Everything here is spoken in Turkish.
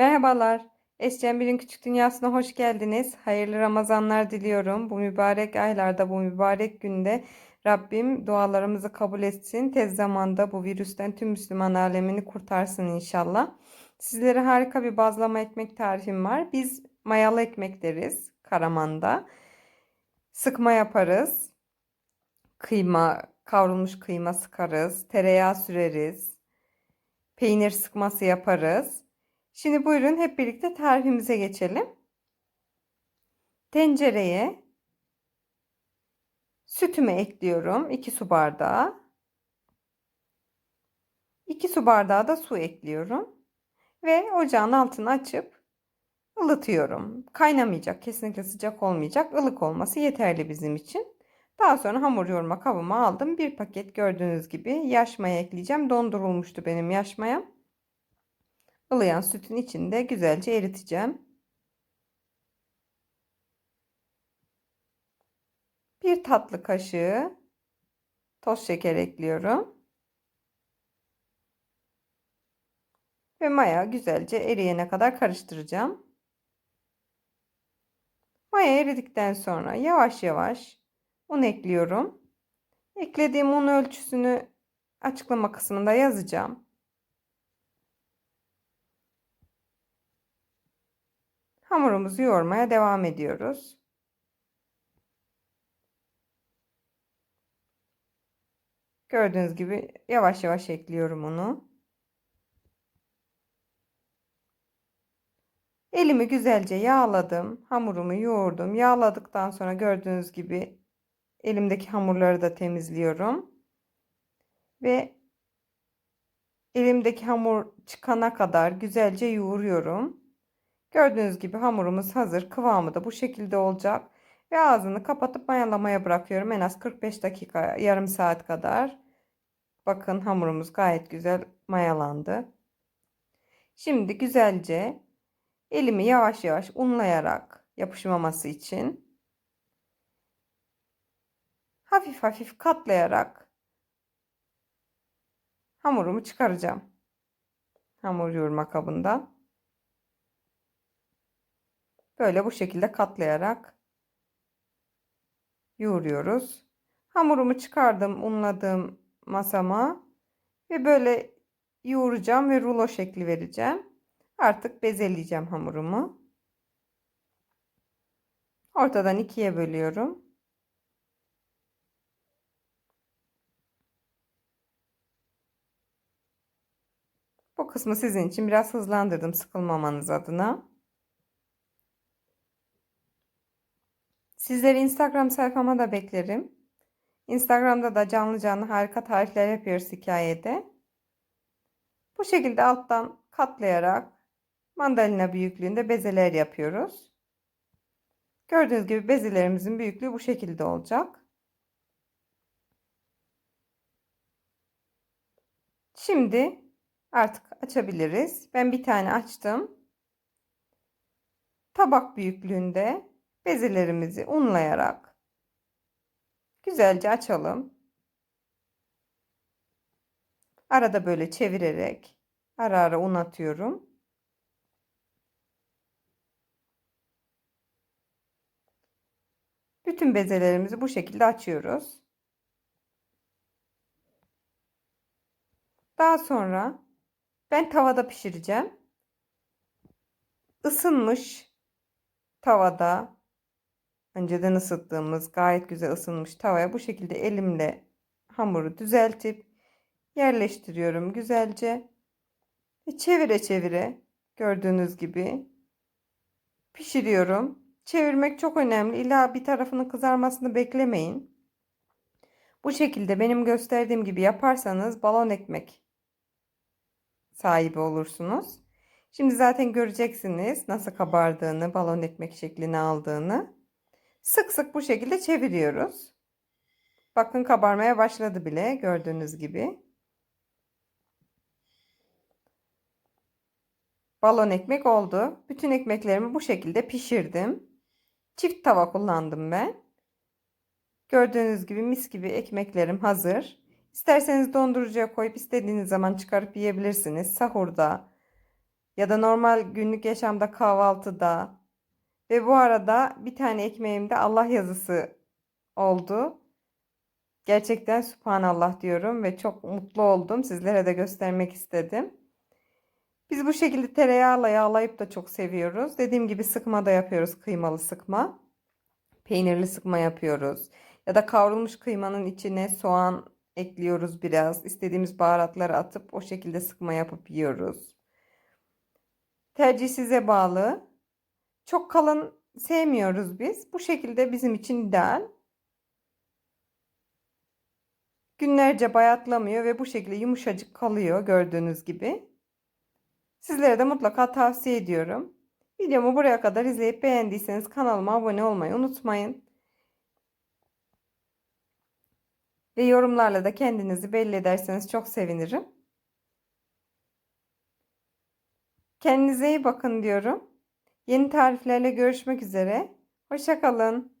Merhabalar. Bir'in Küçük Dünyası'na hoş geldiniz. Hayırlı Ramazanlar diliyorum. Bu mübarek aylarda, bu mübarek günde Rabbim dualarımızı kabul etsin. Tez zamanda bu virüsten tüm Müslüman alemini kurtarsın inşallah. Sizlere harika bir bazlama ekmek tarifim var. Biz mayalı ekmek deriz Karaman'da. Sıkma yaparız. Kıyma, kavrulmuş kıyma sıkarız. Tereyağı süreriz. Peynir sıkması yaparız. Şimdi buyurun hep birlikte tarifimize geçelim. Tencereye sütümü ekliyorum. 2 su bardağı. 2 su bardağı da su ekliyorum. Ve ocağın altını açıp ılıtıyorum. Kaynamayacak, kesinlikle sıcak olmayacak. ılık olması yeterli bizim için. Daha sonra hamur yoğurma kabıma aldım. Bir paket gördüğünüz gibi yaş maya ekleyeceğim. Dondurulmuştu benim yaş mayam ılıyan sütün içinde güzelce eriteceğim. Bir tatlı kaşığı toz şeker ekliyorum. Ve maya güzelce eriyene kadar karıştıracağım. Maya eridikten sonra yavaş yavaş un ekliyorum. Eklediğim un ölçüsünü açıklama kısmında yazacağım. Hamurumuzu yoğurmaya devam ediyoruz. Gördüğünüz gibi yavaş yavaş ekliyorum onu. Elimi güzelce yağladım. Hamurumu yoğurdum. Yağladıktan sonra gördüğünüz gibi elimdeki hamurları da temizliyorum. Ve elimdeki hamur çıkana kadar güzelce yoğuruyorum. Gördüğünüz gibi hamurumuz hazır. Kıvamı da bu şekilde olacak. Ve ağzını kapatıp mayalamaya bırakıyorum. En az 45 dakika, yarım saat kadar. Bakın hamurumuz gayet güzel mayalandı. Şimdi güzelce elimi yavaş yavaş unlayarak yapışmaması için hafif hafif katlayarak hamurumu çıkaracağım. Hamur yoğurma kabından. Böyle bu şekilde katlayarak yoğuruyoruz. Hamurumu çıkardım unladığım masama ve böyle yoğuracağım ve rulo şekli vereceğim. Artık bezeleyeceğim hamurumu. Ortadan ikiye bölüyorum. Bu kısmı sizin için biraz hızlandırdım sıkılmamanız adına. Sizleri Instagram sayfama da beklerim. Instagram'da da canlı canlı harika tarifler yapıyoruz hikayede. Bu şekilde alttan katlayarak mandalina büyüklüğünde bezeler yapıyoruz. Gördüğünüz gibi bezelerimizin büyüklüğü bu şekilde olacak. Şimdi artık açabiliriz. Ben bir tane açtım. Tabak büyüklüğünde bezelerimizi unlayarak güzelce açalım. Arada böyle çevirerek ara ara un atıyorum. Bütün bezelerimizi bu şekilde açıyoruz. Daha sonra ben tavada pişireceğim. Isınmış tavada önceden ısıttığımız gayet güzel ısınmış tavaya bu şekilde elimle hamuru düzeltip yerleştiriyorum güzelce. Ve çevire çevire gördüğünüz gibi pişiriyorum. Çevirmek çok önemli. İlla bir tarafının kızarmasını beklemeyin. Bu şekilde benim gösterdiğim gibi yaparsanız balon ekmek sahibi olursunuz. Şimdi zaten göreceksiniz nasıl kabardığını, balon ekmek şeklini aldığını. Sık sık bu şekilde çeviriyoruz. Bakın kabarmaya başladı bile gördüğünüz gibi. Balon ekmek oldu. Bütün ekmeklerimi bu şekilde pişirdim. Çift tava kullandım ben. Gördüğünüz gibi mis gibi ekmeklerim hazır. İsterseniz dondurucuya koyup istediğiniz zaman çıkarıp yiyebilirsiniz. Sahurda ya da normal günlük yaşamda kahvaltıda ve bu arada bir tane ekmeğimde Allah yazısı oldu. Gerçekten Subhanallah diyorum ve çok mutlu oldum. Sizlere de göstermek istedim. Biz bu şekilde tereyağla yağlayıp da çok seviyoruz. Dediğim gibi sıkma da yapıyoruz. Kıymalı sıkma. Peynirli sıkma yapıyoruz. Ya da kavrulmuş kıymanın içine soğan ekliyoruz biraz. İstediğimiz baharatları atıp o şekilde sıkma yapıp yiyoruz. Tercih size bağlı. Çok kalın sevmiyoruz biz. Bu şekilde bizim için ideal. Günlerce bayatlamıyor ve bu şekilde yumuşacık kalıyor gördüğünüz gibi. Sizlere de mutlaka tavsiye ediyorum. Videomu buraya kadar izleyip beğendiyseniz kanalıma abone olmayı unutmayın. Ve yorumlarla da kendinizi belli ederseniz çok sevinirim. Kendinize iyi bakın diyorum. Yeni tariflerle görüşmek üzere. Hoşça kalın.